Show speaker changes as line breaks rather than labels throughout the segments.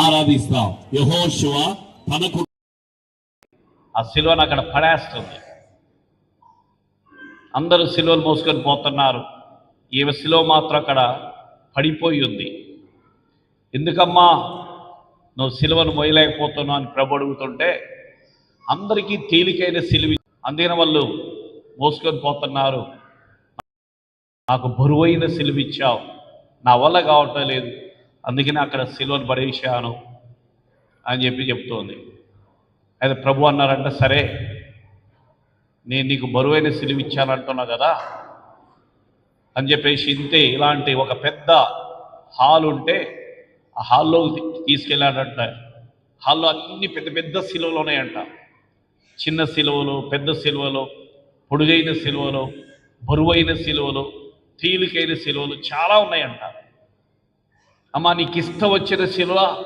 ఆరాధిస్తాం. యహోశివ తనకు
ఆ సిలువను అక్కడ పడేస్తుంది. అందరూ సిలువలు మోసుకొని పోతున్నారు. ఈమె సిలువ మాత్రం అక్కడ పడిపోయి ఉంది. ఎందుకమ్మా? నువ్వు సిలువను మోయలేకపోతున్నావు అని ప్రభు అడుగుతుంటే అందరికీ తేలికైన సిలువి అందిన వాళ్ళు మోసుకొని పోతున్నారు. నాకు బరువైన సిలువిచ్చావు నా వల్ల కావటం లేదు. అందుకనే అక్కడ సిలువను పడేశాను అని చెప్పి చెప్తోంది. అయితే ప్రభు అన్నారంట సరే నేను నీకు బరువైన సిలువ ఇచ్చానంటున్నా కదా అని చెప్పేసి ఇంతే ఇలాంటి ఒక పెద్ద హాల్ ఉంటే ఆ హాల్లో తీసుకెళ్ళాడంట. హాల్లో అన్ని పెద్ద పెద్ద సిలువలు ఉన్నాయంట. చిన్న సిలువలు పెద్ద సిలువలు పొడుగైన సిలువలు బరువైన సిలువలు తేలికైన సిలువలు చాలా ఉన్నాయంట. అమ్మా నీకు ఇష్టం వచ్చిన సిలువ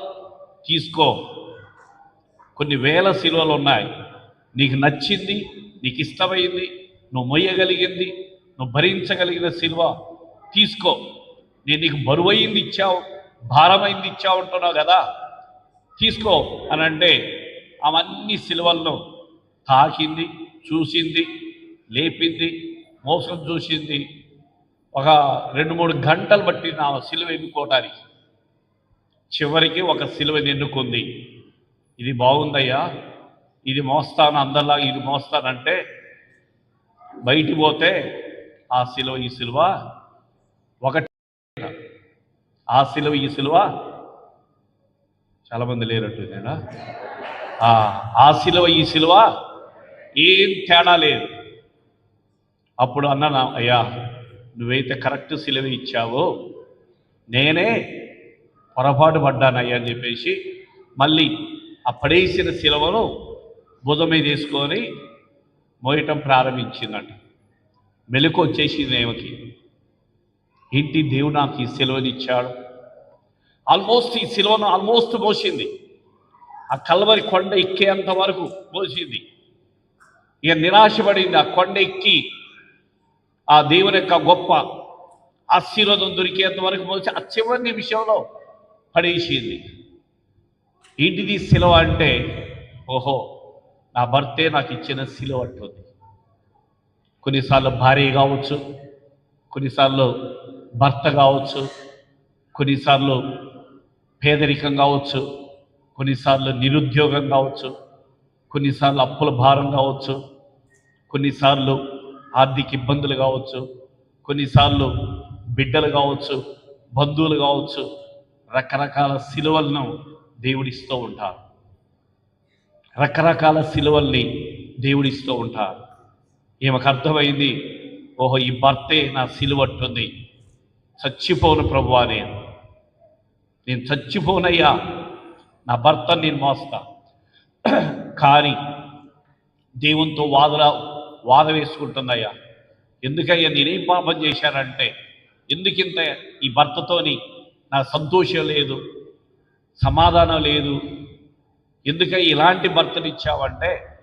తీసుకో. కొన్ని వేల సిలువలు ఉన్నాయి నీకు నచ్చింది నీకు ఇష్టమైంది నువ్వు మొయ్యగలిగింది నువ్వు భరించగలిగిన సిలువ తీసుకో. నేను నీకు బరువైంది ఇచ్చావు భారమైంది ఇచ్చావు అంటున్నావు కదా? తీసుకో అని అంటే అవన్నీ సిలువలను తాకింది చూసింది లేపింది మోసం చూసింది. ఒక రెండు మూడు గంటలు బట్టి నా సిలువ ఎన్నుకోవటానికి. చివరికి ఒక సిలువ నిన్నుకుంది ఇది బాగుందయ్యా. ఇది మోస్తాను అందరిలా ఇది మోస్తానంటే బయటి పోతే ఆ సిలువ ఈ సిలువ ఒకటి. ఆ సిలువ ఈ సిలువ చాలామంది లేరట్టు నేనా ఆ సిలువ ఈ సిలువ ఏం తేడా లేదు. అప్పుడు అన్న అయ్యా నువ్వైతే కరెక్ట్ సిలువ ఇచ్చావో నేనే పొరపాటు పడ్డానయ్యా అని చెప్పేసి మళ్ళీ ఆ పడేసిన శిలవను భుజం మీద తీసుకొని మోయటం ప్రారంభించిందంట. మెలకు వచ్చేసింది ఏమకి ఏంటి దేవుడు నాకు ఈ సిలువని ఇచ్చాడు ఆల్మోస్ట్ ఈ సిలువను ఆల్మోస్ట్ మోసింది. ఆ కల్వరి కొండ ఎక్కేంత వరకు మోసింది. ఇక నిరాశపడింది ఆ కొండ ఎక్కి ఆ దేవుని యొక్క గొప్ప ఆశీర్వాదం దొరికేంత వరకు మోసి ఆ చివరి విషయంలో పడేసింది. ఏంటిది శిలవ అంటే ఓహో నా భర్తే నాకు ఇచ్చిన శిలవ అంటుంది. కొన్నిసార్లు భార్య కావచ్చు కొన్నిసార్లు భర్త కావచ్చు కొన్నిసార్లు పేదరికం కావచ్చు కొన్నిసార్లు నిరుద్యోగం కావచ్చు కొన్నిసార్లు అప్పుల భారం కావచ్చు కొన్నిసార్లు ఆర్థిక ఇబ్బందులు కావచ్చు కొన్నిసార్లు బిడ్డలు కావచ్చు బంధువులు కావచ్చు రకరకాల సిలువలను దేవుడిస్తూ ఉంటారు. రకరకాల సిలువల్ని దేవుడిస్తూ ఉంటారు. ఈమెకు అర్థమైంది ఓహో ఈ భర్తే నా సిలువట్టుంది. చచ్చిపోను ప్రభువా నేను. నేను చచ్చిపోనయ్యా. నా భర్త నేను మోస్తా. కానీ దేవునితో వాదన వాద వేసుకుంటుందయ్యా. ఎందుకయ్యా నేనేం పాపం చేశానంటే ఎందుకింత ఈ భర్తతోని నా సంతోషం లేదు సమాధానం లేదు. ఎందుకని ఇలాంటి భర్తనిచ్చావంటే